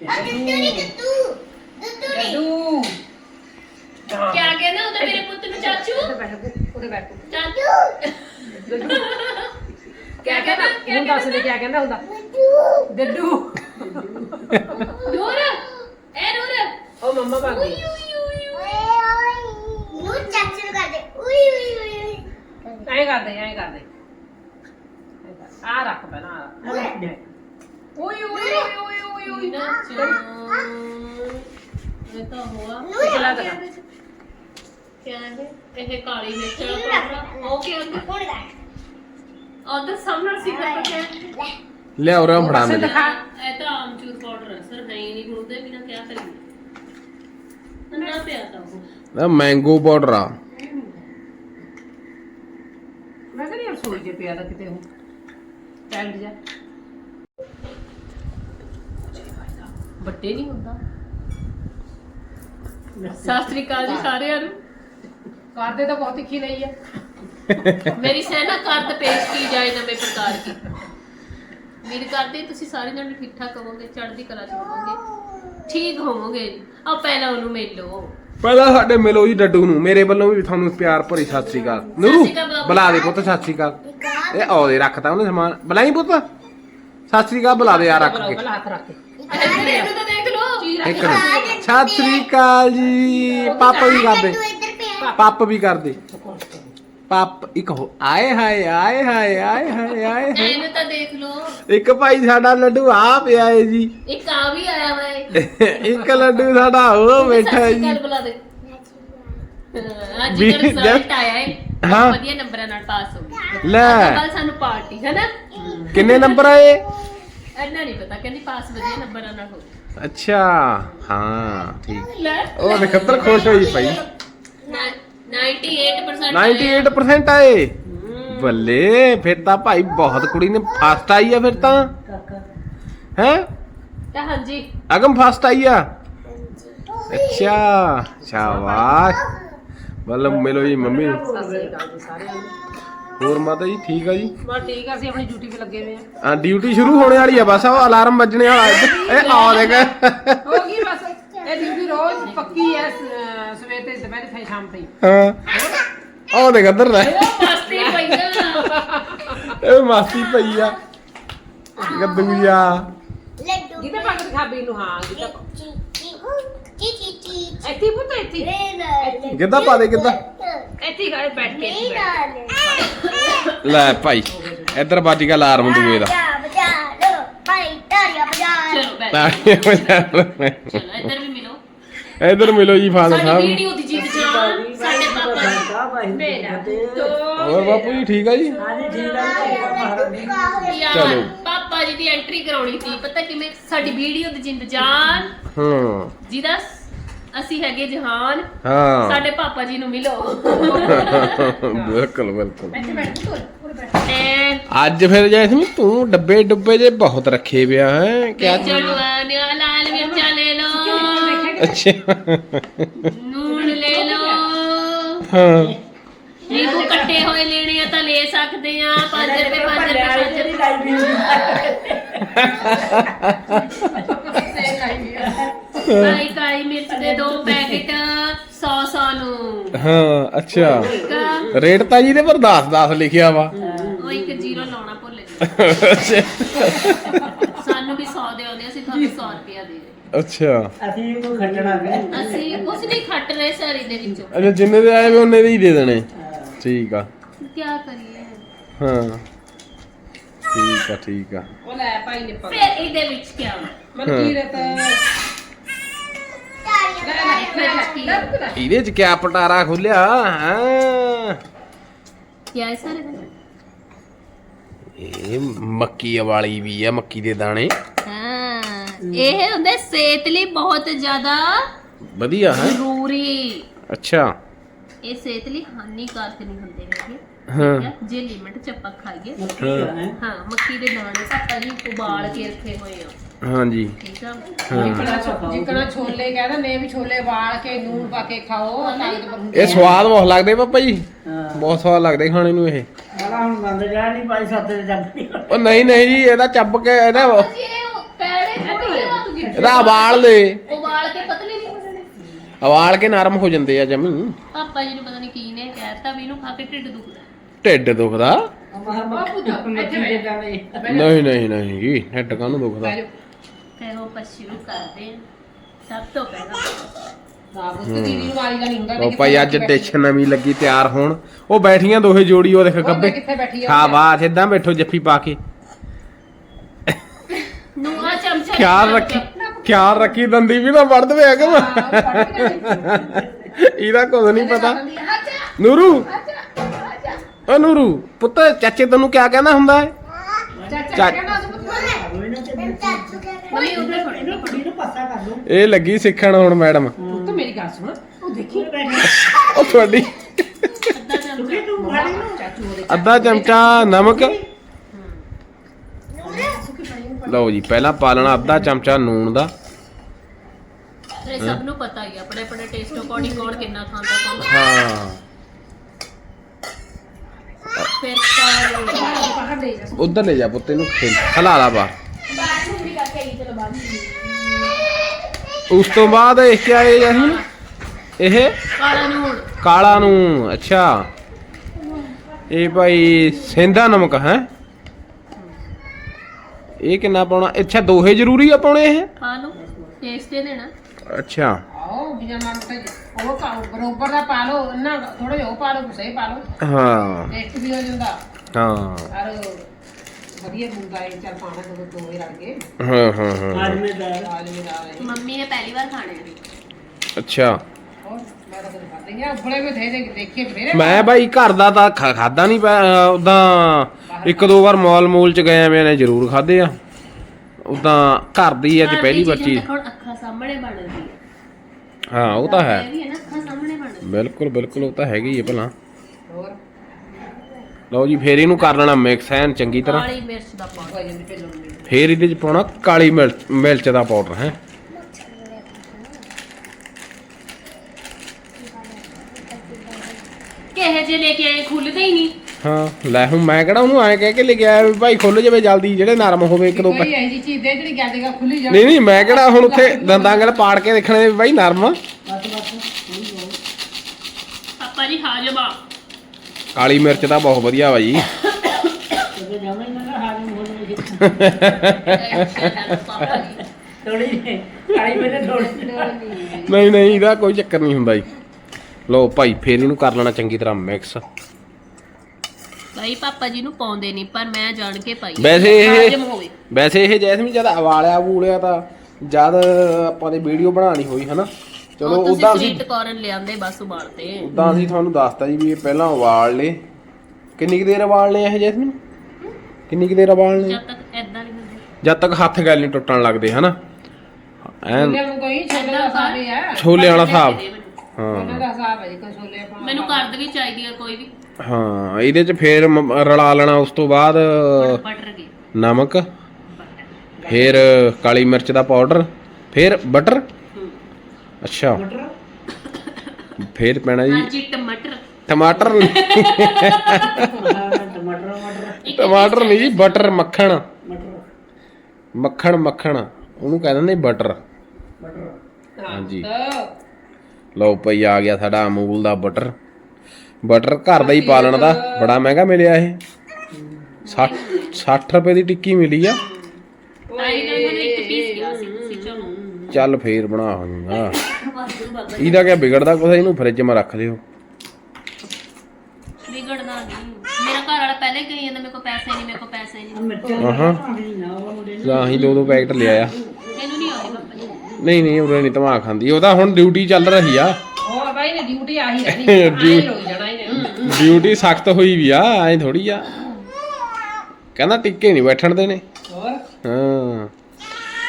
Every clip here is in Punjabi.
ਲੱਡੂ ਕਿਆ ਕਹਿੰਦਾ ਉਹਦਾ ਮੇਰੇ ਪੁੱਤ ਨੂੰ ਚਾਚੂ? ਉਹਦੇ ਬੈਠ ਉਹਦੇ ਬੈਠ ਚਾਚੂ ਕਿਆ ਕਹਿੰਦਾ ਹੁਣ ਦੱਸ ਦੇ ਕਿਆ ਕਹਿੰਦਾ ਹੁੰਦਾ ਲੱਡੂ ਨੂਰ ਐ ਨੂਰ। ਉਹ ਮੰਮਾ ਬਣ ਗਈ। ਐਂ ਕਰਦੇ ਐਂ ਕਰਦੇ। ਆ ਰੱਖ ਪਹਿਲਾਂ ਆ ਰੱਖ। ਓਏ ਓਏ ਓਏ ਓਏ ਓਏ ਇਹ ਤਾਂ ਹੋਆ। ਪਿਛਲਾ ਦਿਖਾ ਕਿਆ ਹੈ ਇਹ ਕਾਲੀ ਮਿਰਚ ਵਾਲਾ ਪਾਊਡਰ ਉਹ ਕੀ ਹੁੰਦਾ? ਉਧਰ ਸਾਹਮਣੇ ਸਿਖਰ ਪੱਕਿਆ ਲਿਆਓ ਰਾਂ ਫੜਾ ਮੇਰੇ। ਇਹ ਤਾਂ ਆਮਚੂਰ ਪਾਊਡਰ ਹੈ। ਸਰ ਹੈ ਹੀ ਨਹੀਂ ਗੁਰਦੇ ਬਿਨਾ ਕਿਆ ਕਰੀਏ। ਅੰਨਾ ਪਿਆ ਤਾਂ ਉਹ। ਨਾ ਮੈਂਗੋ ਪਾਊਡਰ ਆ। ਮੈਂ ਕਹਿੰਦੀ ਰਸੋਈ ਜੇ ਪਿਆ ਦਾ ਕਿਤੇ ਉਹ। ਟੈਲਡ ਜਾ। ਵੱਡੇ ਨਹੀਂ ਹੁੰਦਾ। ਸਤਿ ਸ੍ਰੀ ਅਕਾਲ ਜੀ ਸਾਰਿਆਂ ਨੂੰ। ਕਰਦੇ ਤਾਂ ਬਹੁਤ ਤਿੱਖੀ ਨਹੀਂ ਹੈ। ਮੇਰੀ ਸੈਨਾ ਕਰਦ ਪੇਸ਼ ਕੀ ਜਾਏ ਨਵੇਂ ਪ੍ਰਕਾਰ ਕੀ ਉਮੀਦ ਕਰਦੇ ਤੁਸੀਂ ਸਾਰੇ ਜਣੇ ਠੀਕ ਠਾਕ ਹੋਵੋਗੇ ਚੜ੍ਹਦੀ ਕਲਾ ਚ ਹੋਵੋਗੇ। ਠੀਕ ਹੋਵੋਗੇ। ਆ ਪਹਿਲਾਂ ਉਹਨੂੰ ਮਿਲ। ਪਹਿਲਾਂ ਸਾਡੇ ਮਿਲੋ ਜੀ ਡੱਡੂ ਨੂੰ। ਮੇਰੇ ਵੱਲੋਂ ਵੀ ਤੁਹਾਨੂੰ ਪਿਆਰ ਭਰੀ ਸਤਿ ਸ੍ਰੀ ਅਕਾਲ। ਨੂਰੂ। ਬੁਲਾ ਦੇ ਪੁੱਤ ਸਤਿ ਸ੍ਰੀ ਅਕਾਲ। ਇਹ ਆਉਦੇ ਰੱਖਤਾ ਉਹਨੇ ਸਮਾਨ। ਬੁਲਾਈ ਪੁੱਤ। ਸਤਿ ਸ੍ਰੀ ਅਕਾਲ ਬੁਲਾ ਦੇ ਆ ਰੱਖ ਕੇ। ਤਾਂ ਦੇਖ ਲਓ ਇੱਕ ਮਿੰਟ। ਸਤਿ ਸ੍ਰੀ ਅਕਾਲ ਜੀ। ਪਾਪਾ ਵੀ ਕਰਦੇ। ਪਾਪ ਵੀ ਕਰਦੇ। ਪਾਪ ਇੱਕ ਹੋ ਆਏ ਹਾਏ ਆਏ ਹਾਏ ਆਏ ਹਾਏ ਆਏ ਹਾਏ। ਇਹਨੂੰ ਤਾਂ ਦੇਖ ਲਓ। ਇੱਕ ਭਾਈ ਸਾਡਾ ਲੱਡੂ ਆ ਪਿਆ ਏ ਜੀ। ਇੱਕ ਆ ਵੀ ਆਇਆ ਵਾ ਇਹ। ਇੱਕ ਲੱਡੂ ਸਾਡਾ ਉਹ ਬੈਠਾ ਹੈ ਜੀ। ਕੱਲ ਬੁਲਾ ਦੇ। ਅੱਜ ਵੀ- ਦਾ ਰਿਜ਼ਲਟ ਆਇਆ ਹੈ ਹਾਂ। ਵਧੀਆ ਨੰਬਰਾਂ ਨਾਲ ਪਾਸ ਹੋ ਗਏ। ਲੈ। ਕੱਲ ਸਾਨੂੰ ਪਾਰਟੀ ਹੈ ਨਾ? ਕਿੰਨੇ ਨੰਬਰ ਆਏ? ਇੰਨਾ ਨਹੀਂ ਪਤਾ ਕਹਿੰਦੀ ਪਾਸ ਵਧੀਆ ਨੰਬਰਾਂ ਨਾਲ ਹੋ ਗਏ। ਅੱਛਾ ਹਾਂ ਠੀਕ। ਲੈ। ਉਹ ਨਖੱਤਰ ਖੁਸ਼ ਹੋਈ ਪਈ ਨਾ- 98% ਆਇਆ। 98% ਆਏ। ਬੱਲੇ ਫਿਰ ਤਾਂ ਭਾਈ ਬਹੁਤ ਕੁੜੀ ਨੇ ਫਸਟ ਆਈ ਆ ਫਿਰ ਤਾਂ। ਹੈ? ਤਾਂ ਹਾਂਜੀ। ਅਗਮ ਫਸਟ ਆਈ ਆ। ਅੱਛਾ ਸ਼ਾਬਾਸ਼। ਬੱਲੇ ਮਿਲੋ ਜੀ ਮੰਮੀ। ਨੂੰ ਸਤਿ ਸ੍ਰੀ ਅਕਾਲ ਜੀ ਸਾਰਿਆਂ ਨੂੰ। ਹੋਰ ਮਾਤਾ ਜੀ ਠੀਕ ਆ ਜੀ? ਬਸ ਠੀਕ ਆ ਅਸੀਂ ਆਪਣੀ ਡਿਊਟੀ ਤੇ ਲੱਗੇ ਹੋਏ ਆ। ਆ ਡਿਊਟੀ ਸ਼ੁਰੂ ਹੋਣੇ ਵਾਲੀ ਆ ਬਸ ਉਹ ਅਲਾਰਮ ਵੱਜਣੇ ਵਾਲਾ। ਇੱਧਰ। ਇਹ ਆ ਦੇਖ। ਹੋ ਗਈ ਬਸ। ਇਹ ਡਿਊਟੀ ਰੋਜ਼ ਪੱਕੀ ਸ- ਸਵੇਰ ਤੇ ਦੁਪਹਿਰ ਤੇ ਸ਼ਾਮ ਤਾਈਂ ਹਾਂ। ਉਹ ਦੇਖ ਇੱਧਰ ਲੈ। ਉਹ ਮਸਤੀ ਪਈਆ ਇਹ ਮਾਸੀ ਪਈ ਆ। ਗੱਦੂ ਜਾ ਕਿਤੇ ਪਾ ਕੇ ਦਿਖਾ ਬੀ ਨੂੰ ਹਾਂ ਕਿਤੇ ਇੱਥੇ ਹੀ ਪੁੱਤ ਇੱਥੇ ਹੀ। ਕਿੱਦਾਂ ਪਾ ਦੇ ਕਿੱਦਾਂ ਇੱਥੇ ਹੀ ਖੜੇ ਬੈਠ ਕੇ ਇੱਥੇ ਹੀ ਬੈਠ ਕੇ। ਲੈ ਭਾਈ ਇੱਧਰ ਵੱਜ ਗਿਆ ਅਲਾਰਮ ਦੂਏ ਦਾ। ਚਲੋ ਬੈਠ। ਚਲੋ ਇੱਧਰ ਵੀ ਮਿਲੋ। ਇੱਧਰ ਮਿਲੋ ਜੀ ਫਾਦਰ ਸਾਡੀ ਸਾਹਿਬ। ਵੀਡੀਓ ਦੀ ਜਿੱਤ ਜਾਨ ਸਾਡੇ ਪਾਪਾ ਜੀ ਮੇਰਾ ਹੋਰ ਬਾਪੂ ਜੀ ਠੀਕ ਆ ਜੀ? ਚਲੋ। ਪਾਪਾ ਜੀ ਦੀ ਐਂਟਰੀ ਕਰਾਉਣੀ ਸੀ। ਪਤਾ ਕਿਵੇਂ? ਸਾਡੀ ਵੀਡੀਓ ਦੀ ਜਿੰਦ ਜਾਨ। ਹਾਂ। ਜਿਹਦਾ ਅਸੀਂ ਹੈਗੇ ਜਹਾਨ। ਹਾਂ। ਸਾਡੇ ਪਾਪਾ ਜੀ ਨੂੰ ਮਿਲੋ ਬਿਲਕੁਲ ਬਿਲਕੁਲ। ਇੱਥੇ ਬੈਠ ਪੁੱਤ ਉਰੇ ਬੈਠ। ਐ। ਅੱਜ ਫਿਰ ਜੈਸਮੀ ਤੂੰ ਡੱਬੇ ਡੁੱਬੇ ਜੇ ਬਹੁਤ ਰੱਖੇ ਪਿਆ ਹੈ? ਕਿਆ ਚਲਵਾ ਨਿਆ ਲਾਲ ਮਿਰਚਾਂ ਲੈ ਲਓ। ਅੱਛਾ। ਨੂਣ ਲੈ ਲਓ। ਹਾਂ। ਨਿੰਬੂ ਕੱਟੇ ਹੋਏ ਲੈਣੇ ਆ ਤਾਂ ਲੈ ਸਕਦੇ ਆ। 5 ਰੁਪਏ 5 ਰੁਪਏ 5 ਰੁਪਏ। ਕਾਲੀ ਮਿਰਚ ਦੇ ਦੋ ਪੈਕੇਟ 100 100 ਨੂੰ। ਹਾਂ ਅੱਛਾ। ਠੀਕ ਆ? ਰੇਟ ਤਾਂ ਜੀ ਦੇ ਪਰ 10 10 ਲਿਖਿਆ ਵਾ। ਉਹ ਇੱਕ ਜ਼ੀਰੋ ਲਾਉਣਾ ਭੁੱਲ ਗਏ। ਅੱਛਾ। ਸਾਨੂੰ ਵੀ 100 ਦੇ ਆਉਂਦੇ ਅਸੀਂ ਤੁਹਾਨੂੰ 100 ਰੁਪਿਆ ਦੇ ਰਹੇ ਅੱਛਾ। ਅਸੀਂ ਇਹਨੂੰ ਖੱਟਣਾ ਹੈ ਅਸੀਂ ਕੁਝ ਨਹੀਂ ਖੱਟ ਰਹੇ ਸਾਰੀ ਦੇ ਵਿੱਚੋਂ। ਅੱਛਾ ਜਿੰਨੇ ਦੇ ਆਏ ਵੇ ਉਹਨੇ ਦੇ ਹੀ ਦੇ ਦੇਣੇ। ਠੀਕ ਆ। ਕੀ ਕਰੀਏ? ਹਾਂ। ਠੀਕ ਆ ਠੀਕ ਆ। ਉਹ ਲੈ ਭਾਈ ਨੇ ਪਾ ਫਿਰ ਇਹਦੇ ਵਿੱਚ ਕੀ ਆ ਮਨਕੀਰਤ ਇਹਦੇ ਵਿੱਚ ਕੀ ਆ? ਇਹਦੇ ਚ ਕਿਆ ਪਟਾਰਾ ਖੁੱਲਿਆ ਹਾਂ? ਕੀ ਹੈ ਸਾਰੇ ਦਾ ਇਹ ਮੱਕੀ ਵਾਲੀ ਵੀ ਆ ਮੱਕੀ ਦੇ ਦਾਣੇ। ਹਾਂ ਇਹ ਹੁੰਦੇ ਸਿਹਤ ਲਈ ਬਹੁਤ ਜ਼ਿਆਦਾ ਵਧੀਆ ਹੈ? ਜ਼ਰੂਰੀ। ਅੱਛਾ। ਇਹ ਸਿਹਤ ਲਈ ਹਾਨੀਕਾਰਕ ਨਹੀਂ ਹੁੰਦੇ ਹੈਗੇ। ਹਾਂ। ਠੀਕ ਹੈ? ਜੇ ਲਿਮਟ ਚ ਆਪਾਂ ਖਾਈਏ ਹਾਂ ਹਾਂ ਮੱਕੀ ਦੇ ਦਾਣੇ ਆਪਾਂ ਜੀ ਉਬਾਲ ਕੇ ਰੱਖੇ ਹੋਏ ਆ। ਹਾਂਜੀ। ਠੀਕ ਆ? ਹਾਂ। ਜਿਕਣਾ ਛੋਲੇ ਕਹਿੰਦਾ ਨੇ ਵੀ ਛੋਲੇ ਵਾਲ ਕੇ ਨੂਨ ਪਾ ਕੇ ਖਾਓ ਤਾਕਤ ਬਣੂ ਇਹ ਸਵਾਦ ਬਹੁਤ ਲੱਗਦੇ ਪਾਪਾ ਜੀ। ਹਾਂ। ਬਹੁਤ ਸਵਾਦ ਲੱਗਦੇ ਖਾਣੇ ਨੂੰ ਇਹ। ਆਲਾ ਹੁਣ ਬੰਦ ਜਾ ਨਹੀਂ ਪਾਈ ਸੱਤ ਦੇ ਜਾਂਦੀ ਉਹ ਨਹੀਂ ਨਹੀਂ ਜੀ ਇਹਦਾ ਚੱਬ ਕੇ ਇਹਦਾ ਜੀ ਇਹ ਪੈੜੇ ਥੋੜੀ ਆ ਇਹਦਾ ਉਬਾਲ ਦੇ। ਉਬਾਲ ਕੇ ਪਤਲੇ ਨਹੀਂ ਬਣਨੇ ਉਬਾਲ ਕੇ ਨਰਮ ਹੋ ਜਾਂਦੇ ਆ ਜਮੀ। ਪਾਪਾ ਜੀ ਨੂੰ ਪਤਾ ਨਹੀਂ ਕੀ ਨੇ ਕਹਿਤਾ ਵੀ ਇਹਨੂੰ ਖਾ ਕੇ ਢਿੱਡ ਦੁਖਦਾ। ਢਿੱਡ ਦੁਖਦਾ। ਜਾਣੇ ਨਹੀਂ ਨਹੀਂ ਨਹੀਂ ਜੀ ਢਿੱਡ ਕਾਹਨੂੰ ਦੁਖਦਾ? ਫਿਰ ਉਹ ਆਪਾਂ ਸ਼ੁਰੂ ਕਰਦੇ ਹਾਂ ਸਭ ਤੋਂ ਪਹਿਲਾਂ। ਨਾ ਬੁੱਤ ਦੀਦੀ ਨੂੰ ਵਾਲੀ ਦਾ ਨਹੀਂ ਹੁੰਦਾ ਉਹ ਭਾਈ ਅੱਜ ਡਿਸ਼ ਨਵੀਂ ਲੱਗੀ ਤਿਆਰ ਹੋਣ। ਉਹ ਬੈਠੀਆਂ ਦੋਹੇ ਜੋੜੀ ਉਹ ਦੇਖ ਉਹ ਕੱਬੇ ਕਿੱਥੇ ਬੈਠੀ ਆ ਸ਼ਾਬਾਸ਼ ਏਦਾਂ ਬੈਠੋ ਜੱਫੀ ਪਾ ਕੇ। ਨੂੰ ਆ ਚਮਚਾ ਖਿਆਲ ਰੱਖੀ ਖਿਆਲ ਰੱਖੀ ਦੰਦੀ ਵੀ ਨਾ ਵੜ ਦਵੇ ਅਗਮ। ਇਹਦਾ ਕੁਝ ਨਹੀਂ ਪਤਾ। ਨੂਰੂ ਓ ਨੂਰੂ ਪੁੱਤ ਚਾਚੇ ਤੈਨੂੰ ਕਿਆ ਕਹਿੰਦਾ ਹੁੰਦਾ ਹੈ ਚਾਚਾ ਕਹਿੰਦਾ ਮੰਮੀ ਉਧਰ ਫੜ ਇਹਨੂੰ ਕੁੜੀ ਨੂੰ ਪਾਸਾ ਕਰ ਦੋ ਇਹ ਲੱਗੀ ਸਿੱਖਣ ਹੁਣ ਮੈਡਮ। ਪੁੱਤ ਮੇਰੀ ਗੱਲ ਸੁਣ। ਉਹ ਦੇਖੀ? ਉਹ ਤੁਹਾਡੀ ਅੱਧਾ ਚਮਚਾ ਤੂੰ ਮਾੜੀ ਨੂੰ ਚਾਚੂ ਉਹਦੇ ਅੱਧਾ ਚਮਚਾ ਨਮਕ। ਲਓ ਜੀ ਪਹਿਲਾਂ ਪਾ ਲੈਣਾ ਅੱਧਾ ਚਮਚਾ ਨੂਣ ਦਾ। ਇਹ ਸਭ ਨੂੰ ਪਤਾ ਹੀ ਆ, ਆਪਣੇ ਆਪਣੇ ਟੇਸਟ ਅਕੋਰਡਿੰਗ ਕੌਣ ਕਿੰਨਾ ਖਾਂਦਾ ਕੌਣ ਹਾਂ। ਫਿਰ ਤਾਂ ਬਾਹਰ ਦੇ ਜਾ ਉਧਰ ਲੈ ਜਾ ਪੁੱਤ ਇਹਨੂੰ ਖੇਲ। ਹਲਾ ਲਾ ਬਾਹਰ। ਬਾਥਰੂਮ ਵੀ ਕਰਕੇ ਆਈ ਚਲੋ ਬਾਹਰ ਉਸ ਤੋਂ ਬਾਅਦ ਇਹ ਕੀ ਹੈ ਜੈਸਮੀਨ ਇਹ? ਕਾਲਾ ਨੂਣ। ਕਾਲਾ ਨੂੰ ਅੱਛਾ। ਇਹ ਭਾਈ ਸੇਂਦਾ ਨਮਕ ਹੈ? ਇਹ ਕਿੰਨਾ ਪਾਉਣਾ? ਅੱਛਾ ਦੋਹੇ ਜ਼ਰੂਰੀ ਆ ਪਾਉਣੇ ਇਹ? ਪਾ ਲਓ। ਟੇਸਟ ਦੇ ਦੇਣਾ। ਅੱਛਾ। ਆਓ ਬਿਨਾ ਨਾਮ ਤੇ ਉਹ ਪਾ ਬਰੋਬਰ ਦਾ ਪਾ ਲਓ ਨਾ ਥੋੜਾ ਜਿਹਾ ਉਹ ਪਾ ਲਓ ਸਹੀ ਪਾ ਲਓ। ਹਾਂ। ਟੇਸਟ ਵੀ ਹੋ ਜਾਂਦਾ। ਹਾਂ। ਔਰ ਵਧੀਆ ਹੁੰਦਾ ਹੈ ਚੱਲ ਪਾਣਾ ਦੋ ਦੋ ਹੀ ਰਲ ਕੇ ਹਾਂ ਹਾਂ ਹਾਂ। ਆਦਮੇਦਾਰ ਆਲੂ ਵੀ ਨਾਲ ਹੈ ਮੰਮੀ ਨੇ ਪਹਿਲੀ ਵਾਰ ਖਾਣੇ ਨੇ ਅੱਛਾ। ਹੋਰ ਮੈਂ ਭਾਈ ਘਰ ਦਾ ਤਾਂ ਖਾਦਾ ਨਹੀਂ ਉਦਾਂ ਇੱਕ ਦੋ ਵਾਰ ਮਾਲ ਮੂਲ ਚ ਗਏ ਮੈਂ ਨੇ ਜ਼ਰੂਰ ਖਾਦੇ ਆ। ਉਦਾਂ ਘਰ ਦੀ ਅੱਜ ਪਹਿਲੀ ਵਾਰ ਚੀਜ਼ਾਂ ਅੱਖਾਂ ਸਾਹਮਣੇ ਬਣਦੀ ਹੈ ਉਹ ਤਾਂ ਹੈ। ਇਹ ਵੀ ਹੈ ਨਾ ਅੱਖਾਂ ਸਾਹਮਣੇ ਬਣਦੀ ਬਿਲਕੁਲ ਬਿਲਕੁਲ ਉਹ ਤਾਂ ਹੈਗੀ ਹੈ ਭਲਾ। ਹੋਰ? ਲਓ ਜੀ ਫੇਰ ਇਹਨੂੰ ਕਰ ਲੈਣਾ ਮਿਕਸ ਐਨ ਚੰਗੀ ਤਰ੍ਹਾਂ। ਕਾਲੀ ਮਿਰਚ ਦਾ ਪਾਊਡਰ। ਹੋ ਜਾਂਦੀ ਢਿੱਲੋਂ ਨੂੰ ਫੇਰ ਇਹਦੇ ਚ ਪਾਉਣਾ ਕਾਲੀ ਮਿਰਚ ਮਿਰਚ ਦਾ ਪਾਊਡਰ ਹੈ। ਕਿਹੇ ਜੇ ਲੈ ਕੇ ਆਏ ਖੁੱਲਦੇ ਹੀ ਨਹੀਂ। ਹਾਂ ਲੈ ਹੁਣ ਮੈਂ ਕਿਹੜਾ ਉਹਨੂੰ ਐਂ ਕਹਿ ਕੇ ਲੈ ਵੀ ਭਾਈ ਖੁੱਲ ਜਾਵੇ ਜਲਦੀ ਜਿਹੜੇ ਨਰਮ ਹੋਵੇ ਇੱਕ ਦੋ ਕੋਈ ਜਿਹੀ ਚੀਜ਼ ਦੇ ਜਿਹੜੀ ਗੱਲ ਦੇਗਾ ਖੁੱਲੀ ਜਾ ਨਹੀਂ ਨਹੀਂ ਮੈਂ ਕਿਹੜਾ ਹੁਣ ਉੱਥੇ ਦੰਦਾਂ ਗਲ ਪਾੜ ਕੇ ਦੇਖਣੇ ਵੀ ਭਾਈ ਨਰਮ ਆ। ਪਾਪਾ ਜੀ ਹਾਜਮਾ ਕਾਲੀ ਮਿਰਚ ਤਾਂ ਬਹੁਤ ਵਧੀਆ ਵਾ ਜੀ। ਜਾਵੇਂ ਜਾਵੇ ਥੋੜੀ ਕਾਲੀ ਥੋੜੀ ਨਹੀਂ ਨਹੀਂ ਇਹਦਾ ਕੋਈ ਚੱਕਰ ਨਹੀਂ ਹੁੰਦਾ ਜੀ। ਲਓ ਭਾਈ ਫੇਰ ਇਹਨੂੰ ਕਰ ਲੈਣਾ ਚੰਗੀ ਤਰ੍ਹਾਂ ਮਿਕਸ ਭਾਈ ਪਾਪਾ ਜੀ ਨੂੰ ਪਾਉਂਦੇ ਨਹੀਂ ਪਰ ਮੈਂ ਜਾਣ ਕੇ ਪਾਈ ਵੈਸੇ ਇਹ ਹੋਵੇ। ਵੈਸੇ ਇਹ ਜੈਸਮੀਨ ਜਦ ਉਬਾਲਿਆ ਵੂਲਿਆ ਤਾਂ ਜਦ ਆਪਾਂ ਨੇ ਵੀਡੀਓ ਬਣਾਣੀ ਹੋਈ ਹਨਾ? ਚਲੋ ਤੁਸੀਂ ਉਦਾਂ ਅਸੀਂ ਸਵੀਟ ਕਾਰਨ ਲਿਆਂਦੇ ਬਸ ਉਬਾਲਤੇ ਉਦਾਂ ਅਸੀਂ ਤੁਹਾਨੂੰ ਦੱਸਤਾ ਜੀ ਵੀ ਇਹ ਪਹਿਲਾਂ ਉਬਾਲ ਲੇ। ਕਿੰਨੀ ਕੁ ਦੇਰ ਉਬਾਲ ਲਏ ਇਹ ਜੈਸਮੀਨ? ਕਿੰਨੀ ਕੁ ਦੇਰ ਉਬਾਲ ਲਏ ਜਦ ਤੱਕ ਐਦਾਂ ਨਹੀਂ ਹੁੰਦੀ। ਜਦ ਤੱਕ ਹੱਥ ਗੱਲ ਨਹੀਂ ਟੁੱਟਣ ਲੱਗਦੇ ਹਨਾ? ਐਨ ਨੂੰ ਕੋਈ ਛੋਲੇ ਦਾ ਹੀ ਹੈ ਛੋਲੇ ਵਾਲਾ ਹਿਸਾਬ। ਉਹਨਾਂ ਹਾਂ। ਦਾ ਹਿਸਾਬ ਹੈ ਜੀ ਕੋਈ ਛੋਲੇ ਪਾ ਮੈਨੂੰ ਕਰਦ ਵੀ ਚਾਹੀਦੀ ਆ ਕੋਈ ਵੀ। ਹਾਂ ਇਹਦੇ ਚ ਫੇਰ ਮ- ਰਲਾ ਲੈਣਾ ਉਸ ਤੋਂ ਬਾਅਦ ਬਟਰ ਗਈ ਨਮਕ ਫਿਰ ਕਾਲੀ ਮਿਰਚ ਦਾ ਪਾਊਡਰ ਫਿਰ ਬਟਰ ਅੱਛਾ। ਫਿਰ ਪੈਣਾ ਜੀ ਹਾਂਜੀ ਟਮਾਟਰ। ਟਮਾਟਰ। ਨਹੀਂ, ਟਮਾਟਰ ਮਟਰ ਟਮਾਟਰ ਨਹੀਂ ਜੀ ਬਟਰ ਮੱਖਣ। ਮਟਰ। ਮੱਖਣ ਮੱਖਣ। ਉਹਨੂੰ ਕਹਿ ਦਿੰਦੇ ਬਟਰ ਮਟਰ। ਹਾਂਜੀ। ਲਓ ਭਈ ਆ ਗਿਆ ਸਾਡਾ ਅਮੂਲ ਦਾ ਬਟਰ ਬਟਰ ਘਰ ਦਾ ਹੀ ਪਾਲਣ ਦਾ ਬੜਾ ਮਹਿੰਗਾ ਮਿਲਿਆ ਇਹ। 60 60 ਰੁਪਏ ਦੀ ਟਿੱਕੀ ਮਿਲੀ ਆ। ਆਈ ਨਾ ਮੈਨੂੰ ਇੱਕ ਪੀਸ ਗਿਆ ਸੀ ਤੁਸੀਂ ਚਲੋ। ਚੱਲ ਫੇਰ ਬਣਾ ਬਾਬਾ ਇਹਦਾ ਕਿਆ ਵਿਗੜਦਾ ਕੁਛ? ਇਹਨੂੰ ਫ੍ਰਿਜ 'ਚ ਰੱਖ ਦਿਓ। ਵਿਗੜਦਾ ਨਹੀਂ ਮੇਰਾ ਘਰ ਵਾਲਾ ਪਹਿਲੇ ਕਹੀ ਜਾਂਦਾ ਮੇਰੇ ਕੋਲ ਪੈਸੇ ਨਹੀਂ ਮੇਰੇ ਕੋਲ ਪੈਸੇ ਨਹੀਂ ਮਿਰਚਾਂ ਆਹਾਂ ਤਾਂ ਅਸੀਂ ਦੋ ਦੋ ਪੈਕਟ ਲਿਆਇਆ ਮੈਨੂੰ ਨਹੀਂ ਆਉਂਦੇ ਪਾਪਾ ਜੀ। ਨਹੀਂ ਨਹੀਂ ਉਰੇ ਨਹੀਂ ਖਾਂਦੀ। ਉਹਦਾ ਹੁਣ ਡਿਊਟੀ ਚੱਲ ਰਹੀ ਆ। ਹੋਰ ਬਾਈ ਨੇ ਡਿਊਟੀ ਆਹੀ ਡਿਊਟੀ ਸਖਤ ਹੋਈ ਵੀ ਆ ਐ ਥੋੜੀ ਆ। ਕਹਿੰਦਾ ਟਿੱਕੇ ਨਹੀਂ ਬੈਠਣ ਦੇਣੇ। ਹੋਰ? ਹਾਂ।